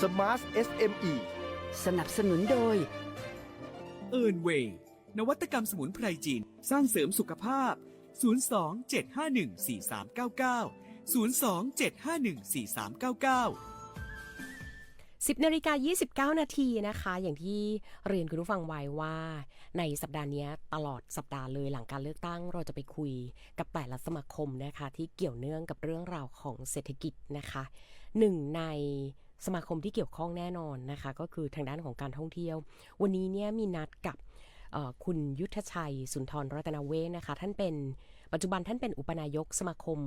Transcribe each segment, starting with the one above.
Smart SME สนับสนุนโดย เอิร์นเวย์นวัตกรรมสมุนไพรจีน สร้างเสริมสุขภาพ 02-751-4399 02-751-4399 10นาฬิกา29 นาทีนะคะ อย่างที่เรียนคุณผู้ฟังไว้ว่า ในสัปดาห์เนี้ยตลอดสัปดาห์เลยหลังการเลือกตั้ง เราจะไปคุยกับแต่ละสมาคมนะคะ ที่เกี่ยวเนื่องกับเรื่องราวของเศรษฐกิจนะคะหนึ่งใน สมาคมที่เกี่ยวข้องแน่นอนนะคะ ก็คือทางด้านของการท่องเที่ยว วันนี้เนี่ยมีนัดกับคุณยุทธชัย สุนทรรัตนเวชนะคะ ท่านเป็นปัจจุบันท่านเป็นอุปนายกสมาคม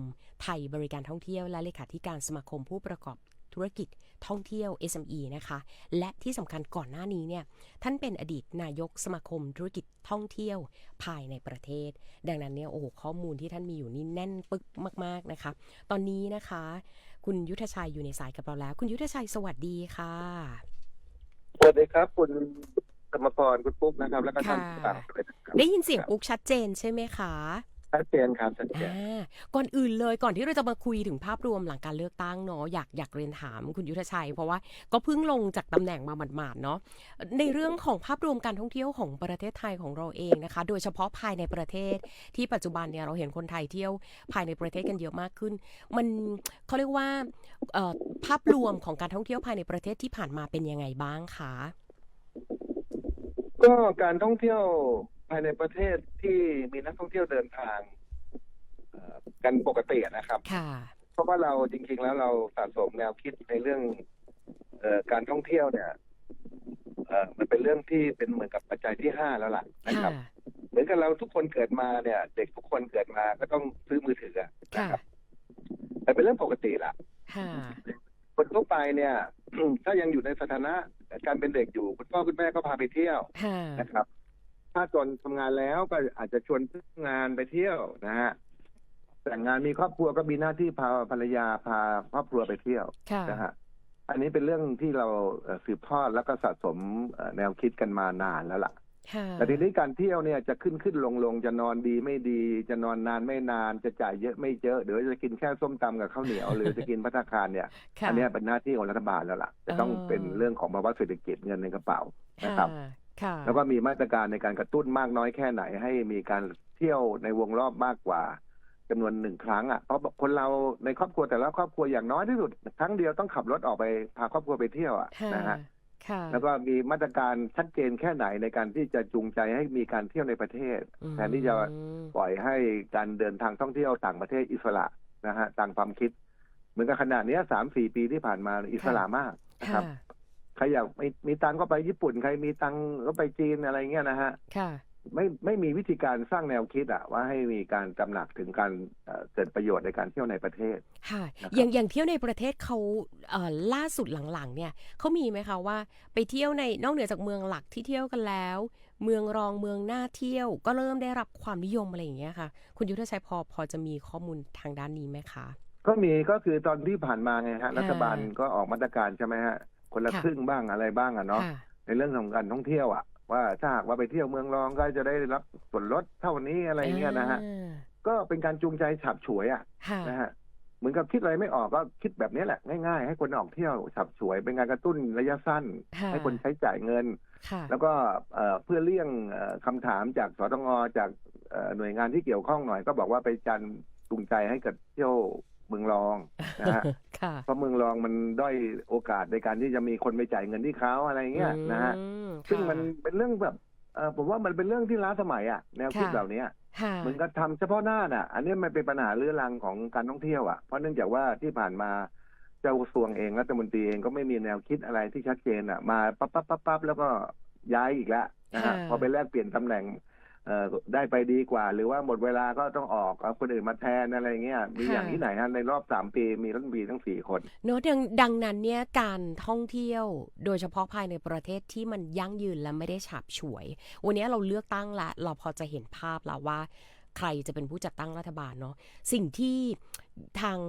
ไทยบริการท่องเที่ยว และเลขาธิการสมาคมผู้ประกอบธุรกิจท่องเที่ยว SME นะคะ และที่สำคัญก่อนหน้านี้เนี่ยท่านเป็นอดีตนายกสมาคมธุรกิจท่องเที่ยวภายในประเทศ ดังนั้นเนี่ยโอ้โหข้อมูลที่ท่านมีอยู่นี่แน่นปึกมาก ๆนะคะ ตอนนี้นะคะ คุณยุทธชัยอยู่ในสายกับเราแล้ว คุณยุทธชัยสวัสดีค่ะ สวัสดีครับ คุณกรรมกรคุณปุ๊กนะครับ แล้วก็ท่านค่ะผู้ฟังด้วยนะครับได้ยินเสียงปุ๊กชัดเจนใช่ไหมคะ ชัดเจนครับชัดเจนอ่าก่อนอื่นเลยก่อนที่เราจะมาคุยถึงภาพรวมหลังการเลือกตั้งเนาะอยากอยากเรียนถามคุณยุทธชัย เพราะว่าก็เพิ่งลงจากตำแหน่งมาหมาดๆเนาะในเรื่องของภาพรวมการท่องเที่ยวของประเทศไทยของเราเองนะคะ โดยเฉพาะภายในประเทศที่ปัจจุบันเนี่ยเราเห็นคนไทยเที่ยวภายในประเทศกันเยอะมากขึ้น มันเขาเรียกว่าเอ่อภาพรวมของการท่องเที่ยวภายในประเทศที่ผ่านมาเป็นยังไงบ้างคะก็การท่องเที่ยว ภายในประเทศที่มีนักท่องเที่ยวเดินทางเอ่อกันปกตินะครับค่ะเพราะว่าเราจริง ๆ แล้วเราสะสมแนวคิดในเรื่องเอ่อการท่องเที่ยวเนี่ยเอ่อมันเป็นเรื่องที่เป็นเหมือนกับปัจจัยที่ห้าแล้วล่ะนะครับ เหมือนกับเราทุกคนเกิดมาเนี่ย เด็กทุกคนเกิดมาก็ต้องซื้อมือถืออะนะค่ะครับแต่เป็นเรื่องปกติละค่ะคนทั่วไปเนี่ย ถ้ายังอยู่ในสถานะการเป็นเด็กอยู่ คุณพ่อคุณแม่ก็พาไปเที่ยวค่ะนะครับ ถ้าจนทำงานแล้วก็อาจจะชวนเพื่อนงานไปเที่ยวนะฮะแต่งงานมีครอบครัวก็มีหน้าที่พาภรรยาพาครอบครัวไปเที่ยวค่ะนะฮะอันนี้เป็นเรื่องที่เราเอ่อสืบทอดแล้วก็สะสมเอ่อแนวคิดกันมานานแล้วล่ะค่ะแต่ทีนี้การเที่ยวเนี่ยจะขึ้นขึ้นลงลงจะนอนดีไม่ดี จะนอนนานไม่นานจะจ่ายเยอะไม่เยอะเดี๋ยวจะกินแค่ส้มตำกับข้าวเหนียว หรือจะกินพัตตาคารเนี่ยค่ะอันเนี้ยเป็นหน้าที่ของรัฐบาลแล้วล่ะจะต้องอ๋อเป็นเรื่องของภาวะเศรษฐกิจเงินในกระเป๋านะครับค่ะ แล้วก็มีมาตรการในการกระตุ้นมากน้อยแค่ไหน ให้มีการเที่ยวในวงรอบมากกว่าจำนวนหนึ่งครั้งอะเพราะคนเราในครอบครัวแต่ละครอบครัวอย่างน้อยที่สุดครั้งเดียวต้องขับรถออกไปพาครอบครัวไปเที่ยวอะค่ะนะฮะค่ะแล้วก็มีมาตรการชัดเจนแค่ไหนในการที่จะจูงใจให้มีการเที่ยวในประเทศอืมแทนที่จะปล่อยให้การเดินทางท่องเที่ยวต่างประเทศอิสระนะฮะตามความคิด เหมือนกับขนาดนี้ยสามสี่ปีที่ผ่านมาอิสระมากนะครับค่ะใค รอยากมีมีตังค์ก็ไปญี่ปุ่นใครมีตังค์ก็ไปจีนอะไรเงี้ยนะฮะค่ะไม่ไม่มีวิธีการสร้างแนวคิดอะว่าให้มีการตำหนักถึงการเอ่อเกิดประโยชน์ในการเที่ยวในประเทศค่ะนะครับอย่างอย่างเที่ยวในประเทศเขาเอ่อล่าสุดหลังๆ เนี่ยเขามีไหมคะว่าไปเที่ยวในนอกเหนือจากเมืองหลักที่เที่ยวกันแล้ว เมืองรองเมืองน่าเที่ยว ก็เริ่มได้รับความนิยมอะไรอย่างเงี้ยค่ะ คุณยุทธชัยพอพอจะมีข้อมูลทางด้านนี้ไหมคะก็มีก็คือตอนที่ผ่านมาไงฮะค่ะรัฐบาลก็ออกมาตรการใช่ไหมฮะ คนละค่ะครึ่งบ้างอะไรบ้างอะเนาะค่ะในเรื่องของการท่องเที่ยวอะว่าถ้าหากว่าไปเที่ยวเมืองรองก็จะได้รับส่วนลดเท่านี้อะไรเงี้ยนะฮะอ่าก็เป็นการจูงใจฉับฉวยอะค่ะนะฮะเหมือนกับคิดอะไรไม่ออกก็คิดแบบนี้แหละง่ายๆ ให้คนออกเที่ยวฉับฉวย เป็นการกระตุ้นระยะสั้นค่ะให้คนใช้จ่ายเงินค่ะแล้วก็เอ่อเพื่อเลี่ยงเอ่อคำถามจากสตงจากเอ่อหน่วยงานที่เกี่ยวข้องหน่อย ก็บอกว่าไปจันจูงใจให้กับเที่ยว เมืองรองนะฮะค่ะเพราะเมืองรองมันด้อยโอกาสในการที่จะมีคนไปจ่ายเงินที่เขาอะไรเงี้ยนะฮะอืมซึ่งค่ะมันเป็นเรื่องแบบเอ่อผมว่ามันเป็นเรื่องที่ล้าสมัยอะแนวคิดค่ะเหล่านี้ค่ะเหมือนกับทำเฉพาะหน้าน่ะ อันนี้มันเป็นปัญหาเรื้อรังของการท่องเที่ยวอะเพราะเนื่องจากว่าที่ผ่านมาเจ้ากระทรวงเองรัฐมนตรีเองก็ไม่มีแนวคิดอะไรที่ชัดเจนอะ มาปั๊บปั๊บปั๊บปั๊บแล้วก็ย้ายอีกแล้วนะฮะค่ะพอไปแลกเปลี่ยนตำแหน่งเอ่อ ได้ไปดีกว่า หรือว่าหมดเวลาก็ต้องออกเอาคนอื่นมาแทนอะไรเงี้ยมีอย่างที่ไหนฮะในรอบสามปีมีรัฐมนตรีทั้งสี่คนเนอะดังดังนั้นเนี่ยการท่องเที่ยวโดยเฉพาะภายในประเทศที่มันยั่งยืนและไม่ได้ฉาบฉวย วันนี้เราเลือกตั้งละ เราพอจะเห็นภาพแล้วว่าใครจะเป็นผู้จัดตั้งรัฐบาลเนาะสิ่งที่ทาง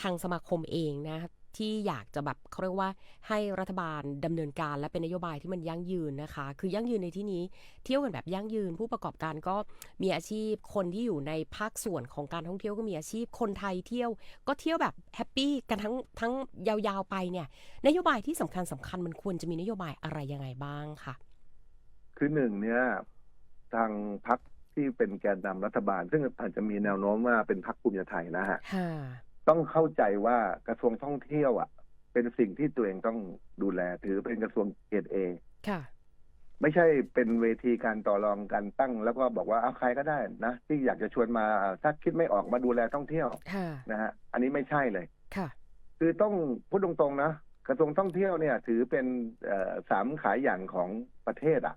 ทางสมาคมเองนะ ที่อยากจะแบบเขาเรียกว่าให้รัฐบาลดำเนินการและเป็นนโยบายที่มันยั่งยืนนะคะ คือยั่งยืนในที่นี้เที่ยวกันแบบยั่งยืน ผู้ประกอบการก็มีอาชีพคนที่อยู่ในภาคส่วนของการท่องเที่ยวก็มีอาชีพคนไทยเที่ยว ก็เที่ยวแบบแฮปปี้กันทั้งทั้งยาวๆไปเนี่ยนโยบายที่สำคัญสำคัญมันควรจะมีนโยบายอะไรยังไงบ้างคะคือหนึ่งเนี่ยทางพักที่เป็นแกนนำรัฐบาล ซึ่งอาจจะมีแนวโน้มว่าเป็นพักภูมิใจไทยนะฮะค่ะ ต้องเข้าใจว่ากระทรวงท่องเที่ยวอะ เป็นสิ่งที่ตัวเองต้องดูแลถือเป็นกระทรวงเกรดเอค่ะ ไม่ใช่เป็นเวทีการต่อรองการตั้ง แล้วก็บอกว่าเอาใครก็ได้นะที่อยากจะชวนมาถ้าคิดไม่ออกมาดูแลท่องเที่ยวค่ะนะฮะอันนี้ไม่ใช่เลยค่ะ คือต้องพูดตรงๆนะกระทรวงท่องเที่ยวเนี่ย ถือเป็นเอ่อสามขายอย่างของประเทศอะค่ะ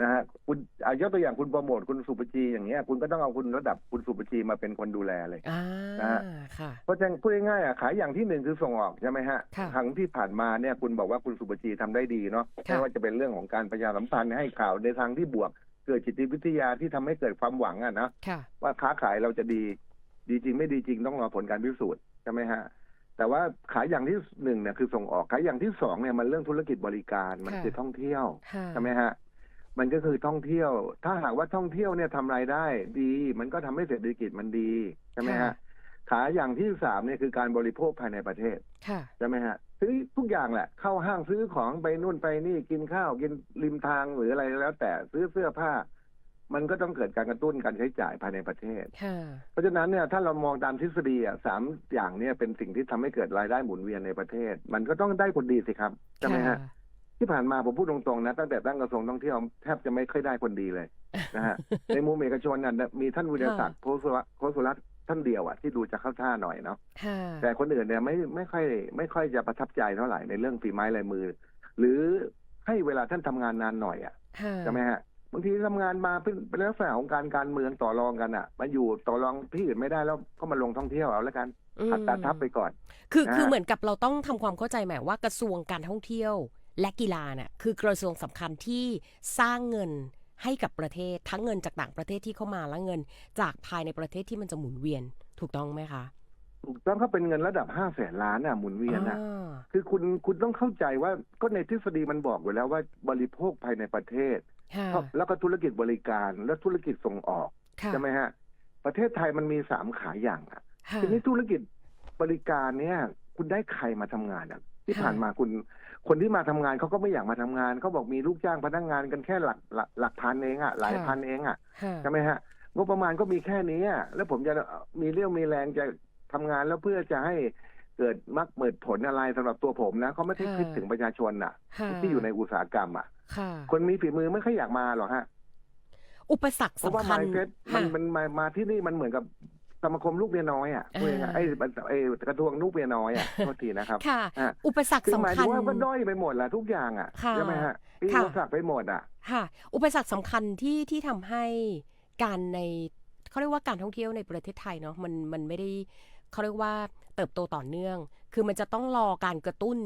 นะฮะคุณอายกตัวอย่างคุณโปรโมทคุณสุปจีอย่างเงี้ยคุณก็ต้องเอาคุณระดับคุณสุปจีมาเป็นคนดูแลเลยอ่านะฮะค่ะเพราะฉะนั้นพูดง่ายๆอะขายอย่างที่หนึ่งคือส่งออกใช่ไหมฮะค่ะครั้งที่ผ่านมาเนี่ยคุณบอกว่าคุณสุปจีทำได้ดีเนาะค่ะไม่ว่าจะเป็นเรื่องของการประชาสัมพันธ์ให้ข่าวในทางที่บวก เกิดจิตวิทยาที่ทำให้เกิดความหวังอะนะค่ะว่าค้าขายเราจะดีดีจริงไม่ดีจริงต้องรอผลการพิสูจน์ใช่ไหมฮะแต่ว่าขายอย่างที่หนึ่งเนี่ยคือส่งออกขายอย่างที่สองเนี่ยมันเรื่องธุรกิจบริการมันค่ะคือท่องเที่ยวค่ะใช่ไหมฮะ มันก็คือท่องเที่ยว ถ้าหากว่าท่องเที่ยวเนี่ยทำรายได้ดี มันก็ทำให้เศรษฐกิจมันดีใช่ไหมฮะขาอย่างที่สามเนี่ยคือการบริโภคภายในประเทศค่ะใช่ไหมฮะซื้อทุกอย่างแหละ เข้าห้างซื้อของไปนู่นไปนี่กินข้าวกินริมทางหรืออะไรแล้ว แต่ซื้อเสื้อผ้า มันก็ต้องเกิดการกระตุ้นการใช้จ่ายภายในประเทศค่ะเพราะฉะนั้นเนี่ยถ้าเรามองตามทฤษฎีอะสามอย่างเนี่ยเป็นสิ่งที่ทำให้เกิดรายได้หมุนเวียนในประเทศ มันก็ต้องได้คนดีสิครับใช่ไหมฮะ ที่ผ่านมาผมพูดตรงๆนะตั้งแต่ตั้งกระทรวงท่องเที่ยวแทบจะไม่ค่อยได้คนดีเลยนะฮะในมุมเอกชนน่ะมีท่านวิทยาศักดิ์โพสุรัตน์โพสุรัตน์ท่านเดียวอะที่ดูจะเข้าท่าหน่อยเนาะค่ะแต่คนอื่นเนี่ยไม่ไม่ค่อยไม่ค่อยจะประทับใจเท่าไหร่ในเรื่องฝีไม้ลายมือ หรือให้เวลาท่านทำงานนานหน่อยอะค่ะใช่ไหมฮะบางทีทำงานมาเป็นเป็นลักษณะของการการเมืองต่อรองกันอะมาอยู่ต่อรองที่อื่นไม่ได้แล้วก็มาลงท่องเที่ยวเอาแล้วกันอืมหัดตาทับไปก่อน คือนะคือเหมือนกับเราต้องทำความเข้าใจใหม่ว่ากระทรวงการท่องเที่ยว และกีฬาเนี่ยคือกระทรวงสำคัญที่สร้างเงินให้กับประเทศทั้งเงินจากต่างประเทศที่เข้ามาและเงินจากภายในประเทศที่มันจะหมุนเวียนถูกต้องไหมคะถูกต้องเขาเป็นเงินระดับห้าแสนล้านอะหมุนเวียนอะอ่าคือคุณคุณต้องเข้าใจว่าก็ในทฤษฎีมันบอกอยู่แล้วว่าบริโภคภายในประเทศค่ะแล้วก็ธุรกิจบริการและธุรกิจส่งออกค่ะใช่ไหมฮะประเทศไทยมันมีสามขายอย่างอะค่ะทีนี้ธุรกิจบริการเนี่ย คุณได้ใครมาทำงานอะ ที่ค่ะผ่านมาคุณ คนที่มาทำงานเขาก็ไม่อยากมาทำงานเขาบอกมีลูกจ้างพนักงานกันแค่หลักหลักหลักพันเองอะหลายพันเองอะค่ะใช่ไหมฮะงบประมาณก็มีแค่นี้อะแล้วผมจะมีเรี่ยวมีแรงจะทำงานแล้วเพื่อจะให้เกิดมรรคเมิดผลอะไรสำหรับตัวผมนะเขาไม่ได้คิดถึงประชาชนอะค่ะที่อยู่ในอุตสาหกรรมอะค่ะคนมีฝีมือไม่ค่อยอยากมาหรอกฮะ อุปสรรคเพราะว่าสำคัญไมเซ็ตมัค่ะนมันมามาที่นี่มันเหมือนกับ สมาคมลูกเมียน้อยอะอ่าพูดง่ายๆไอ้ไอ้กระทรวงลูกเมียน้อยอะโทษทีนะครับค่ะอะอุปสรรคคือหมายสำคัถึญงว่าก็ด้อยไปหมดแหละทุกอย่างอะค่ะใช่ไหมฮะปีค่ะอุปสรรคไปหมดอะค่ะ อุปสรรคสำคัญที่ที่ทำให้การในเขาเรียกว่าการท่องเที่ยวในประเทศไทยเนาะมันมันไม่ได้ เขาเรียกว่าเติบโตต่อเนื่อง คือมันจะต้องรอการกระตุ้น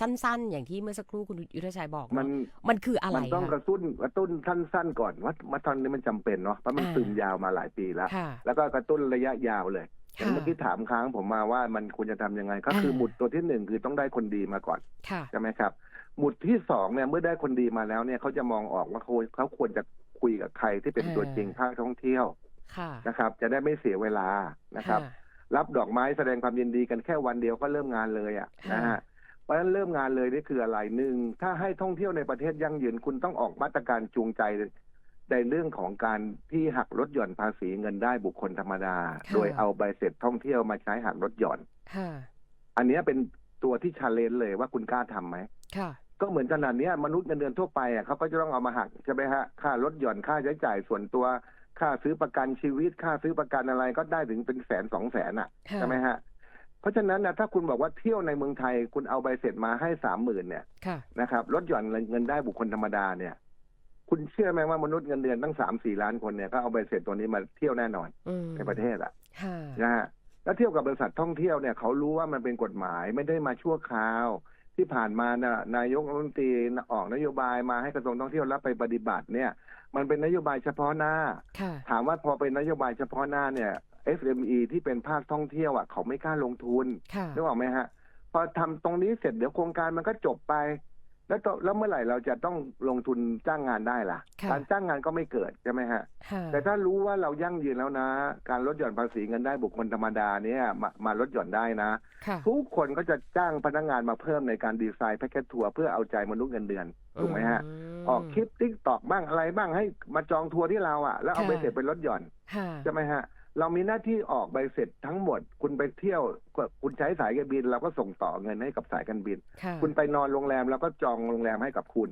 สั้น ๆ อย่างที่เมื่อสักครู่คุณยุทธชัยบอก มัเนาะนมันคืออะไรมันต้องกคะระตุ้นกระตุ้นสั้น ๆ ก่อนว่าว่าตอนนี้มันจำเป็นเนาะเพราะมันอ่าซึมยาวมาหลายปีแล้วค่ะแล้วก็กระตุ้นระยะยาวเลยอย่างค่ะเมื่อกี้ถามค้างผมมาว่ามันควรจะทำยังไง ก็คืออ่าหมุดตัวที่หนึ่งคือต้องได้คนดีมาก่อนค่ะใช่ไหมครับ หมุดที่สองเนี่ยเมื่อได้คนดีมาแล้วเนี่ยเขาจะมองออกว่าเขาเขาควรจะคุยกับใครที่เป็นอ่าตัวจริงภาคท่องเที่ยวค่ะนะครับ จะได้ไม่เสียเวลานะครับค่ะ รับดอกไม้แสดงความยินดีกันแค่วันเดียวก็เริ่มงานเลยอะค่ะนะฮะเพราะฉะนั้นเริ่มงานเลยนี่คืออะไรหนึ่งถ้าให้ท่องเที่ยวในประเทศยั่งยืนคุณต้องออกมาตรการจูงใจในเรื่องของการที่หักลดหย่อนภาษีเงินได้บุคคลธรรมดาค่ะโดยเอาใบเสร็จท่องเที่ยวมาใช้หักลดหย่อนค่ะอันเนี้ยเป็นตัวที่ชาเลนจ์เลยว่าคุณกล้าทำไหมค่ะก็เหมือนขนาดเนี้ยมนุษย์เงินเดือนทั่วไปอะเขาก็จะต้องเอามาหักใช่ไหมฮะค่าลดหย่อนค่าใช้จ่ายส่วนตัว ค่าซื้อประกันชีวิตค่าซื้อประกันอะไรก็ได้ถึงเป็นแสนสองแสนอะค่ะใช่ไหมฮะเพราะฉะนั้นนะถ้าคุณบอกว่าเที่ยวในเมืองไทยคุณเอาใบเสร็จมาให้สามหมื่นเนี่ยค่ะนะครับลดหย่อนเงินได้บุคคลธรรมดาเนี่ย คุณเชื่อไหมว่ามนุษย์เงินเดือนตั้งสามสี่ล้านคนเนี่ยก็เอาใบเสร็จตัวนี้มาเที่ยวแน่นอนอืมในประเทศอะค่ะนะฮะแล้วเที่ยวกับบริษัทท่องเที่ยวเนี่ยเขารู้ว่ามันเป็นกฎหมายไม่ได้มาชั่วคราว ที่ผ่านมาน่ะนายกรัฐมนตรีออกนโยบายมาให้กระทรวงท่องเที่ยวรับไปปฏิบัติเนี่ย มันเป็นนโยบายเฉพาะหน้าค่ะถามว่าพอเป็นนโยบายเฉพาะหน้าเนี่ย SME ที่เป็นภาคท่องเที่ยวอะเขาไม่กล้าลงทุนค่ะนึกออกไหมฮะ พอทำตรงนี้เสร็จเดี๋ยวโครงการมันก็จบไป แล้วต่อแล้วเมื่อไหร่เราจะต้องลงทุนจ้างงานได้ล่ะค่ะการจ้างงานก็ไม่เกิดใช่ไหมฮะค่ะแต่ถ้ารู้ว่าเรายั่งยืนแล้วนะ การลดหย่อนภาษีเงินได้บุคคลธรรมดาเนี่ยมามาลดหย่อนได้นะค่ะทุกคนก็จะจ้างพนักงานมาเพิ่มในการดีไซน์แพ็กเกจทัวร์เพื่อเอาใจมนุษย์เงินเดือนถูกไหมฮะมออกคลิปติ๊กตอกบ้างอะไรบ้างให้มาจองทัวร์ที่เราอะ แล้วเอาค่ะไปเสร็จไปลดหย่อนค่ะใช่ไหมฮะ เรามีหน้าที่ออกใบเสร็จทั้งหมด คุณไปเที่ยวก็คุณใช้สายการบิน เราก็ส่งต่อเงินให้กับสายการบินค่ะคุณไปนอนโรงแรมเราก็จองโรงแรมให้กับคุณ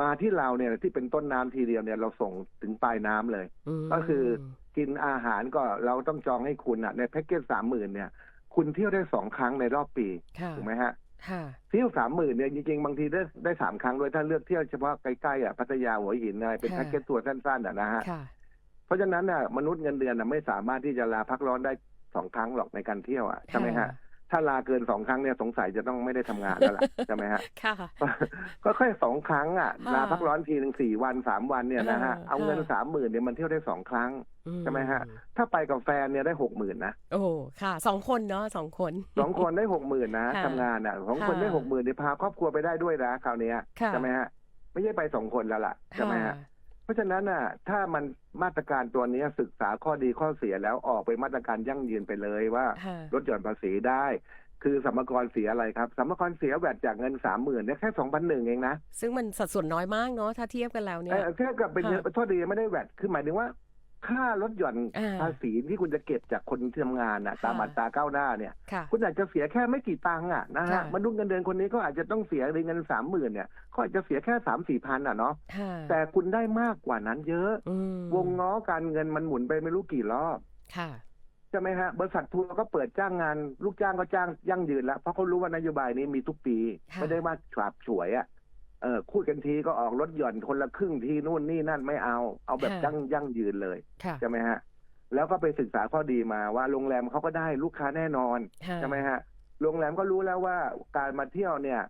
มาที่เราเนี่ยที่เป็นต้นน้ำทีเดียวเนี่ยเราส่งถึงปลายน้ำเลยมก็คือกินอาหารก็เราต้องจองให้คุณอะ ในแพ็กเกจสามหมื่นเนี่ย คุณเที่ยวได้สองครั้งในรอบปีค่ะถูกไหมฮะค่ะเที่ยวสามหมื่นเนี่ยจริงๆ บางทีได้ได้สามครั้งด้วยถ้าเลือกเที่ยวเฉพาะใกล้ๆอะพัทยาหัวหินอะไรเป็นค่ะแพ็กเกจทัวร์สั้นๆอะนะฮะค่ะ เพราะฉะนั้นน่ะมนุษย์เงินเดือนน่ะไม่สามารถที่จะลาพักร้อนได้สองครั้งหรอกในการเที่ยวอะใช่ไหมฮะถ้าลาเกินสองครั้งเนี่ยสงสัยจะต้องไม่ได้ทำงานแล้วล่ะใช่ไหมฮะค่ะก็แค่สองครั้งอะค่ะลาพักร้อนทีหนึ่งสี่วันสามวันเนี่ยนะฮะเออเอาเงินค่ะสามหมื่นเนี่ยมันเที่ยวได้สองครั้งอืใช่ไหมฮะถ้าไปกับแฟนเนี่ยได้หกหมื่นนะโอ้ค่ะสองคนเนาะสองคนสองคนได้หกหมื่นนะค่ะทำงานอะสองคนค่ะได้หกหมื่นเนี่ยพาครอบครัวไปได้ด้วยนะคราวเนี้ยค่ะใช่ไหมฮะไม่ใช่ไปสองคนแล้วล่ะใช่ไหมฮะค่เพ ราะฉะนั้นน่ะถ้ามันมาตรการตัวเนี้ยศึกษาข้อดีข้อเสียแล้วออกเป็นมาตรการยั่งยืนไปเลยว่าค่ะลดหย่อนภาษีได้ คือสัมภาระเสียอะไรครับสัมภาระเสียแวดจากเงินสามหมื่นเนี่ยแค่สองพันหนึ่งเองนะ ซึ่งมันสัดส่วนน้อยมากเนาะถ้าเทียบกันแล้วเนี่ยเออแค่กับเป็นค่ะโทษดีไม่ได้แวดคือหมายถึงว่า ค่าลดหย่อนอ่าภาษีที่คุณจะเก็บจากคนที่ทำงานน่ะค่ะตามอัตราก้าวหน้าเนี่ยค่ะคุณอาจจะเสียแค่ไม่กี่ตังค์อะนะฮะค่ะมนุษย์เงินเดือนคนนี้ก็อาจจะต้องเสียเงินสามหมื่นเนี่ยเขาอาจจะเสียแค่สามสี่พันอะเนาะค่ะแต่คุณได้มากกว่านั้นเยอะอืมวงง้อการเงินมันหมุนไปไม่รู้กี่รอบค่ะใช่ไหมฮะบริษัททัวร์ก็เปิดจ้างงาน ลูกจ้างก็จ้างยั่งยืนแล้วเพราะเขารู้ว่านโยบายนี้มีทุกปีค่ะไม่ได้ว่าฉาบฉวยอะ เออพูดกันทีก็ออกลดหย่อนคนละครึ่งทีนู่นนี่นั่นไม่เอา เอาแบบยั่งยั่งยืนเลยค่ะใช่ไหมฮะแล้วก็ไปศึกษาข้อดีมาว่าโรงแรมเขาก็ได้ลูกค้าแน่นอนค่ะใช่ไหมฮะโรงแรมก็รู้แล้วว่าการมาเที่ยวเนี่ย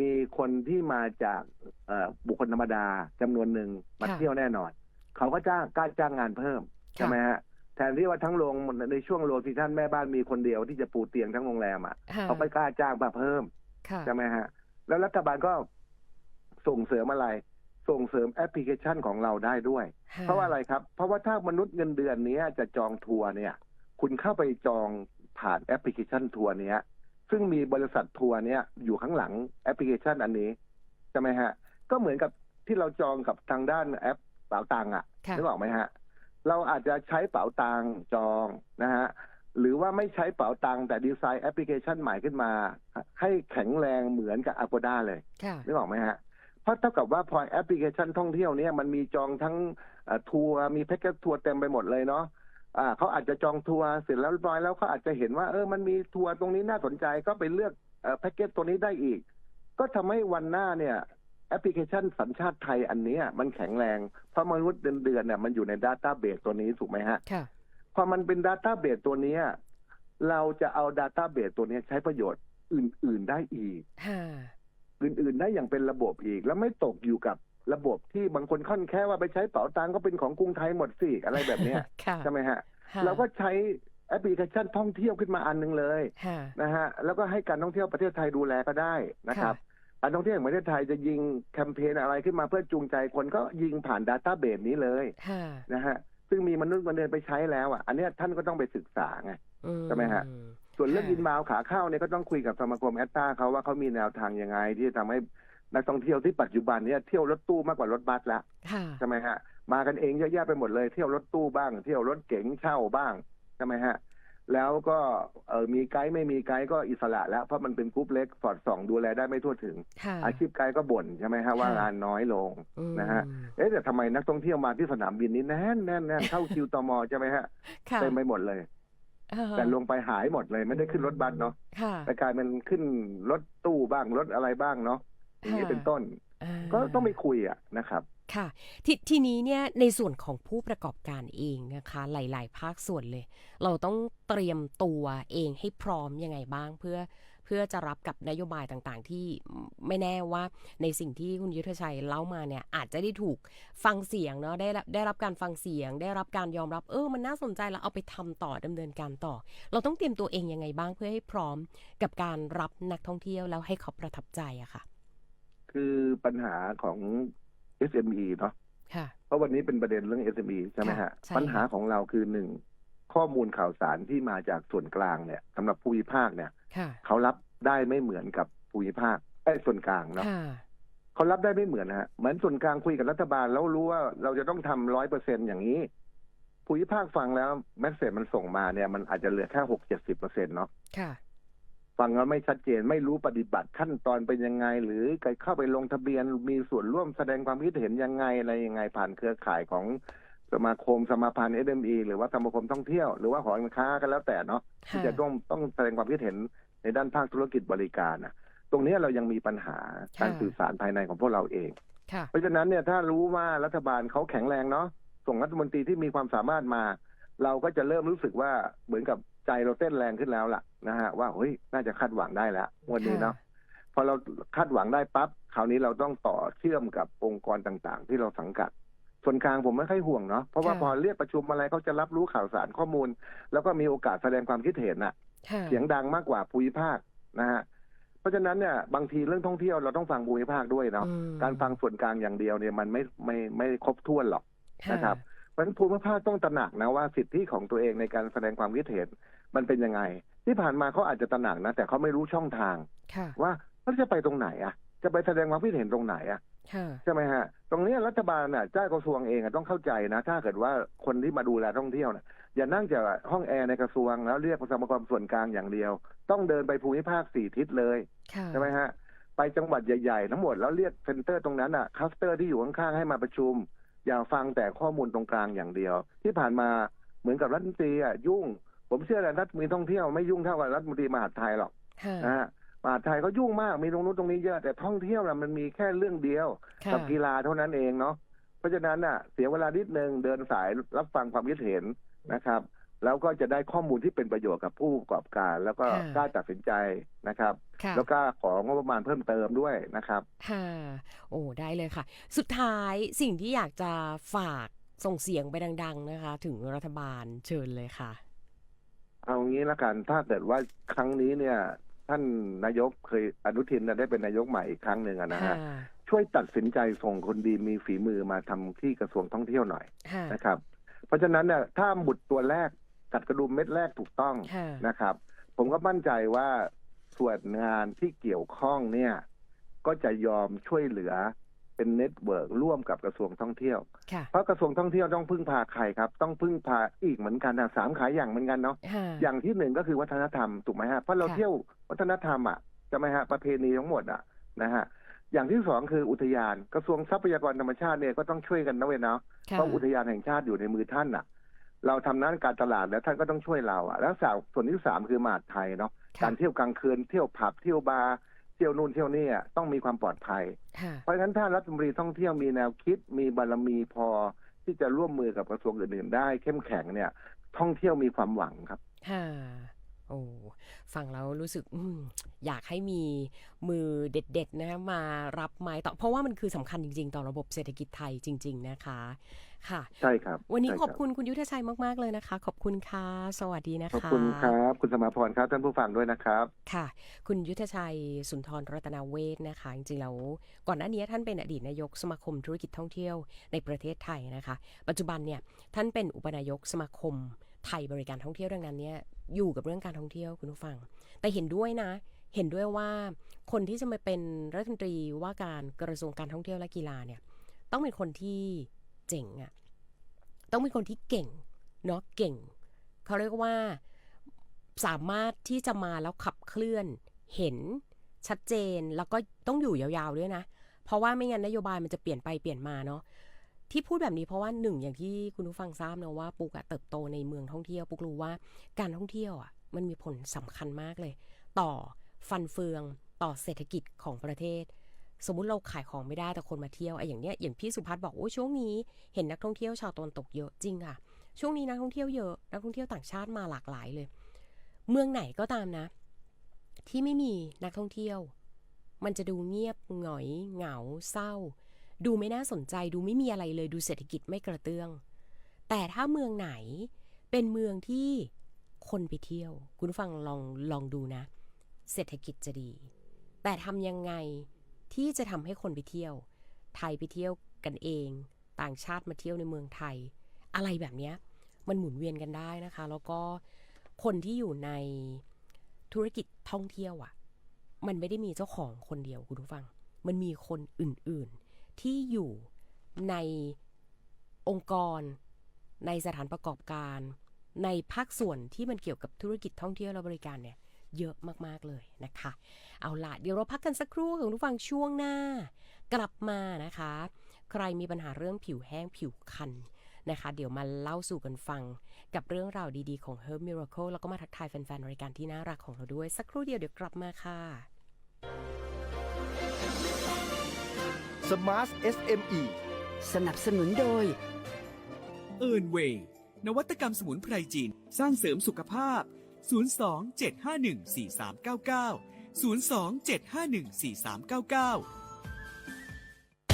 มีคนที่มาจากเอ่อบุคคลธรรมดาจำนวนหนึ่งมาค่ะเที่ยวแน่นอน เขาก็จ้างกล้าจ้างงานเพิ่มใช่ไหมฮะแทนที่ว่าทั้งโรงในช่วงโลซีซั่นแม่บ้านมีคนเดียวที่จะปูเตียงทั้งโรงแรมอะค่ะเขาไม่กล้าจ้างมาเพิ่มค่ะใช่ไหมฮะแล้วรัฐบาลก็ ส่งเสริมอะไร ส่งเสริมแอปพลิเคชันของเราได้ด้วยค่เพราะว่าอะไรครับ เพราะว่าถ้ามนุษย์เงินเดือนเนี้ยจะจองทัวร์เนี่ย คุณเข้าไปจองผ่านแอปพลิเคชันทัวร์เนี้ย ซึ่งมีบริษัททัวร์เนี้ยอยู่ข้างหลังแอปพลิเคชันอันนี้ใช่ไหมฮะ ก็เหมือนกับที่เราจองกับทางด้านแอปเป๋าตังค์อะค่ะนึกออกไหมฮะ เราอาจจะใช้เป๋าตังค์จองนะฮะหรือว่าไม่ใช้เป๋าตังค์แต่ดีไซน์แอปพลิเคชันใหม่ขึ้นมา ให้แข็งแรงเหมือนกับ Agoda เลยค่ะนึกออกไหมฮะเพ ราะเท่ากับว่าพอแอปพลิเคชันท่องเที่ยวเนี่ยมันมีจองทั้งเอ่อทัวร์มีแพ็กเกจทัวร์เต็มไปหมดเลยเนาะอ่าเขาอาจจะจองทัวร์เสร็จแล้วเรียบร้อยแล้วเขาอาจจะเห็นว่าเออมันมีทัวร์ตรงนี้น่าสนใจก็ไปเลือกเอ่อแพ็กเกจตัวนี้ได้อีก ก็ทำให้วันหน้าเนี่ยแอปพลิเคชันสัญชาติไทยอันเนี้ยมันแข็งแรง เพราะมนุษย์เดือนๆเนี่ยมันอยู่ในดัตต้าเบสตัวนี้ถูกไหมฮะค่ะพอมันเป็นดัตต้าเบสตัวเนี้ยเราจะเอาดัตต้าเบสตัวเนี้ยใช้ประโยชน์อื่น ๆได้อีกค่ะ อื่นๆได้อย่างเป็นระบบอีก แล้วไม่ตกอยู่กับระบบที่บางคนค่อนแค่ว่าไปใช้เป๋าตังค์ก็เป็นของกรุงไทยหมดสิอะไรแบบเนี้ยค่ะใช่ไหมฮะค่ะเราก็ใช้แอปพลิเคชันท่องเที่ยวขึ้นมาอันหนึงเลยค่ะนะฮะแล้วก็ให้การท่องเที่ยวประเทศไทยดูแลก็ได้นะครับการท่องเที่ยวแห่งประเทศไทยจะยิงแคมเปญอะไรขึ้นมาเพื่อจูงใจคนก็ยิงผ่านดัตต้าเบสนี้เลยค่ะนะฮะซึ่งมีมนุษย์มาเดินไปใช้แล้วอะอันเนี้ยท่านก็ต้องไปศึกษาไงอืใช่ไหมฮะ ส่วนเรื่องค่ะอินบาวขาเข้าเนี่ยก็ต้องคุยกับสมาคมแอตตาเขาว่าเขามีแนวทางยังไง ที่จะทำให้นักท่องเที่ยวที่ปัจจุบันเนี่ยเที่ยวรถตู้มากกว่ารถบัสแล้วค่ะใช่ไหมฮะมากันเองเยอะแยะไปหมดเลยเที่ยวรถตู้บ้าง เที่ยวรถเก๋งเช่าบ้างใช่ไหมฮะแล้วก็เออมีไกด์ไม่มีไกด์ก็อิสระแล้วเพราะมันเป็นกรุ๊ปเล็กสอดส่องดูแลได้ไม่ทั่วถึงค่ะอาชีพไกด์ก็บ่นใช่ไหมฮะว่างานน้อยลงอืมนะฮะเอ๊ะแต่ทำไมนักท่องเที่ยวมาที่สนามบินนี้แน่นแน่นแน่นเข้าคิวตมใช่ไหมฮะค่ะเต็มไปหมดเลยอ่า แต่ลงไปหายหมดเลยไม่ได้ขึ้นรถบัสเนาะค่ะแต่กลายเป็นขึ้นรถตู้บ้างรถอะไรบ้างเนาะอย่างนี้ค่ะเป็นต้นอ่าก็ต้องไปคุยอะนะครับค่ะททีนี้เนี่ยในส่วนของผู้ประกอบการเองนะคะ หลาย ๆ ภาคส่วนเลย เราต้องเตรียมตัวเองให้พร้อมยังไงบ้างเพื่อเพื่อจะรับกับนโยบายต่างๆ ที่ไม่แน่ว่าในสิ่งที่คุณยุทธชัยเล่ามาเนี่ยอาจจะได้ถูกฟังเสียงเนาะได้รับได้รับการฟังเสียง ได้รับการยอมรับเออมันน่าสนใจแล้วเอาไปทำต่อดำเนินการต่อ เราต้องเตรียมตัวเองยังไงบ้างเพื่อให้พร้อมกับการรับนักท่องเที่ยวแล้วให้เขาประทับใจอะค่ะ คือปัญหาของ SME เนาะค่ะเพราะวันนี้เป็นประเด็นเรื่อง SME ใช่ไหมค่ะฮะใช่ปัญหาของเราคือหนึ่ง ข้อมูลข่าวสารที่มาจากส่วนกลางเนี่ยสำหรับภูมิภาคเนี่ยค่ะเขารับได้ไม่เหมือนกับภูมิภาคไอ้ยส่วนกลางเนาะค่ะเขารับได้ไม่เหมือนนะฮะเหมือนส่วนกลางคุยกับรัฐบาลแล้วรู้ว่าเราจะต้องทำร้อยเปอร์เซ็นอย่างนี้ภูมิภาคฟังแล้วแมสเซจมันส่งมาเนี่ยมันอาจจะเหลือแค่หกเจ็ดสิบเปอร์เซ็นเนาะค่ะฟังแล้วไม่ชัดเจนไม่รู้ปฏิบัติขั้นตอนเป็นยังไง หรือเข้าไปลงทะเบียนมีส่วนร่วมแสดงความคิดเห็นยังไงอะไรยังไงผ่านเครือข่ายของ สมาคมสมาพันธ์ SME หรือว่าสมาคมท่องเที่ยวหรือว่าหอการค้ากันแล้วแต่เนาะที่จะต้องต้องแสดงความคิดเห็นในด้านภาคธุรกิจบริการนะตรงนี้เรายังมีปัญหาการค่ะสื่อสารภายในของพวกเราเองค่ะเพราะฉะนั้นเนี่ยถ้ารู้ว่ารัฐบาลเขาแข็งแรงเนาะส่งรัฐมนตรีที่มีความสามารถมา เราก็จะเริ่มรู้สึกว่าเหมือนกับใจเราเต้นแรงขึ้นแล้วล่ะนะฮะว่าเฮ้ยน่าจะคาดหวังได้แล้ววันนี้เนาะพอเราคาดหวังได้ปั๊บคราวนี้เราต้องต่อเชื่อมกับองค์กรต่างๆ ที่เราสังกัด ส่วนกลางผมไม่ค่อยห่วงเนาะเพราะว่าค่ะพอเรียกประชุมอะไรเขาจะรับรู้ข่าวสารข้อมูล แล้วก็มีโอกาสแสดงความคิดเห็นน่ะค่ะเสียงดังมากกว่าภูมิภาคนะฮะเพราะฉะนั้นเนี่ยบางทีเรื่องท่องเที่ยวเราต้องฟังภูมิภาคด้วยเนาะอืมการฟังส่วนกลางอย่างเดียวเนี่ยมันไม่ไม่ไม่ครบถ้วนหรอกนะครับเพราะฉะนั้นภูมิภาคต้องตระหนักนะว่าสิทธิของตัวเองในการแสดงความคิดเห็นมันเป็นยังไง ที่ผ่านมาเขาอาจจะตระหนักนะแต่เขาไม่รู้ช่องทางค่ะว่าเขาจะไปตรงไหนอะ จะไปแสดงความคิดเห็นตรงไหนอะค่ะ ใช่ไหมฮะ ตรงเนี้ยรัฐบาลน่ะเจ้ากระทรวงเองอะต้องเข้าใจนะ ถ้าเกิดว่าคนที่มาดูแลท่องเที่ยวน่ะอย่านั่งจากห้องแอร์ในกระทรวงแล้วเรียกสมาคมส่วนกลางอย่างเดียว ต้องเดินไปภูมิภาคสี่ทิศเลยค่ะใช่ไหมฮะไปจังหวัดใหญ่ๆ ทั้งหมดแล้วเรียกเซ็นเตอร์ตรงนั้นอะคัสเตอร์ที่อยู่ข้างๆให้มาประชุม อย่าฟังแต่ข้อมูลตรงกลางอย่างเดียว ที่ผ่านมาเหมือนกับรัฐมนตรีอะยุ่ง ผมเชื่อแหละรัฐมนตรีท่องเที่ยวไม่ยุ่งเท่ากับรัฐมนตรีมหาดไทยหรอกค่ะนะฮะ มหาดไทยเขายุ่งมากมีตรงนู้นตรงนี้เยอะแต่ท่องเที่ยวน่ะมันมีแค่เรื่องเดียวค่ะกับกีฬาเท่านั้นเองเนาะเพราะฉะนั้นน่ะ เสียเวลานิดนึงเดินสายรับฟังความคิดเห็นนะครับ แล้วก็จะได้ข้อมูลที่เป็นประโยชน์กับผู้ประกอบการ แล้วก็ค่ะ กล้าตัดสินใจนะครับ ค่ะ แล้วก็ของงบประมาณเพิ่มเติมด้วยนะครับ ค่ะ โอ้ ได้เลยค่ะ สุดท้ายสิ่งที่อยากจะฝากส่งเสียงไปดัง ๆ นะคะ ถึงรัฐบาลเชิญเลยค่ะ เอางี้ละกันถ้าเกิดว่าครั้งนี้เนี่ย ท่านนายกเคยอนุทินน่ะได้เป็นนายกใหม่อีกครั้งหนึ่งอะนะฮะค่ะช่วยตัดสินใจส่งคนดีมีฝีมือมาทำที่กระทรวงท่องเที่ยวหน่อยค่ะนะครับ เพราะฉะนั้นเนี่ยถ้าหมุดตัวแรกกัดกระดุมเม็ดแรกถูกต้องค่ะนะครับ ผมก็มั่นใจว่าส่วนงานที่เกี่ยวข้องเนี่ย ก็จะยอมช่วยเหลือ เป็นเน็ตเวิร์กร่วมกับกระทรวงท่องเที่ยว ค่ะ เพราะกระทรวงท่องเที่ยวต้องพึ่งพาใครครับ ต้องพึ่งพาอีกเหมือนกันนะสามขายอย่างเหมือนกันเนาะค่ะอย่างที่หนึ่งก็คือวัฒนธรรมถูกไหมฮะเพราะเราค่ะ เที่ยววัฒนธรรมอะใช่ไหมฮะประเพณีทั้งหมดอะนะฮะอย่างที่สองคืออุทยานกระทรวงทรัพยากรธรรมชาติเนี่ยก็ต้องช่วยกันนะเว้ยเนาะ ค่ะ เพราะอุทยานแห่งชาติอยู่ในมือท่านอะ เราทำนั้นการตลาดแล้วท่านก็ต้องช่วยเราอะ แล้วสาวส่วนที่สามคือมหาดไทยเนาะ ค่ะ การเที่ยวกลางคืน เที่ยวผับ เที่ยวบาร์ เที่ยวนู่นเที่ยวนี่อะต้องมีความปลอดภัยค่ะเพราะฉะนั้นถ้ารัฐมนตรีท่องเที่ยวมีแนวคิดมีบารมีพอที่จะร่วมมือกับกระทรวงอื่นๆได้ เข้มแข็งเนี่ย ท่องเที่ยวมีความหวังครับค่ะโอ้ฟังแล้วรู้สึกอมอยากให้มีมือเด็ด ๆ นะมารับไม้ต่อเพราะว่ามันคือสำคัญจริง ๆ ต่อระบบเศรษฐกิจไทยจริง ๆ นะคะ ค่ะ ใช่ครับ วันนี้ใช่ขรัอบคุณคุณยุทธชัยมาก ๆ เลยนะคะ ขอบคุณค่ะ สวัสดีนะคะ ขอบคุณครับ คุณสมาพรครับ ท่านผู้ฟังด้วยนะครับ ค่ะ คุณยุทธชัยสุนทรรัตนาเวศนะคะ จริงๆแล้วก่อนหน้านี้ท่านเป็นอดีตนายกสมาคมธุรกิจท่องเที่ยวในประเทศไทยนะคะ ปัจจุบันเนี่ยท่านเป็นอุปนายกสมาคมไทยบริการท่องเที่ยวดังนั้นเนี่ยอยู่กับเรื่องการท่องเที่ยวคุณผู้ฟัง แต่เห็นด้วยนะ เห็นด้วยว่าคนที่จะมาเป็นรัฐมนตรีว่าการกระทรวงการท่องเที่ยวและกีฬาเนี่ยต้องเป็นคนที่ เจ๋งอะต้องเป็นคนที่เก่งเนาะเก่ง เขาเรียกว่าสามารถที่จะมาแล้วขับเคลื่อนเห็นชัดเจนแล้วก็ต้องอยู่ยาวๆด้วยนะ เพราะว่าไม่งั้นนโยบายมันจะเปลี่ยนไปเปลี่ยนมาเนาะที่พูดแบบนี้เพราะว่าหนึ่งอย่างที่คุณผู้ฟังทราบนะว่าปุกอะเติบโตในเมืองท่องเที่ยวปุกรู้ว่าการท่องเที่ยวอะมันมีผลสำคัญมากเลย ต่อฟันเฟืองต่อเศรษฐกิจของประเทศ สมมุติเราขายของไม่ได้แต่คนมาเที่ยวไอ้อย่างเนี้ยอย่างพี่สุพัฒน์บอกโอ้ช่วงนี้เห็นนักท่องเที่ยวชาวตะวันตกเยอะจริงค่ะ ช่วงนี้นักท่องเที่ยวเยอะนักท่องเที่ยวต่างชาติมาหลากหลายเลย เมืองไหนก็ตามนะ ที่ไม่มีนักท่องเที่ยว มันจะดูเงียบหงอยเหงาเศร้า ดูไม่น่าสนใจดูไม่มีอะไรเลยดูเศรษฐกิจไม่กระเตื้อง แต่ถ้าเมืองไหนเป็นเมืองที่คนไปเที่ยว คุณฟังลองลองดูนะ เศรษฐกิจจะดี แต่ทำยังไง ที่จะทำให้คนไปเที่ยว ไทยไปเที่ยวกันเอง ต่างชาติมาเที่ยวในเมืองไทย อะไรแบบนี้มันหมุนเวียนกันได้นะคะ แล้วก็คนที่อยู่ในธุรกิจท่องเที่ยวอะ่ะ มันไม่ได้มีเจ้าของคนเดียวคุณผู้ฟัง มันมีคนอื่นๆ ที่อยู่ในองค์กร ในสถานประกอบการ ในภาคส่วนที่มันเกี่ยวกับธุรกิจท่องเที่ยวและบริการเนี่ย เยอะมากๆเลยนะคะ เอาล่ะเดี๋ยวเราพักกันสักครู่ค่ะคุณผู้ฟังช่วงหน้า กลับมานะคะ ใครมีปัญหาเรื่องผิวแห้งผิวคันนะคะ เดี๋ยวมาเล่าสู่กันฟังกับเรื่องราวดีๆของ Herb Miracle แล้วก็มาทักทายแฟนๆรายการที่น่ารักของเราด้วย สักครู่เดียวเดี๋ยวกลับมาค่ะ Smart SME สนับสนุนโดยเอิร์นเวย์นวัตกรรมสมุนไพรจีน สร้างเสริมสุขภาพ 02 751 4399 02 751 4399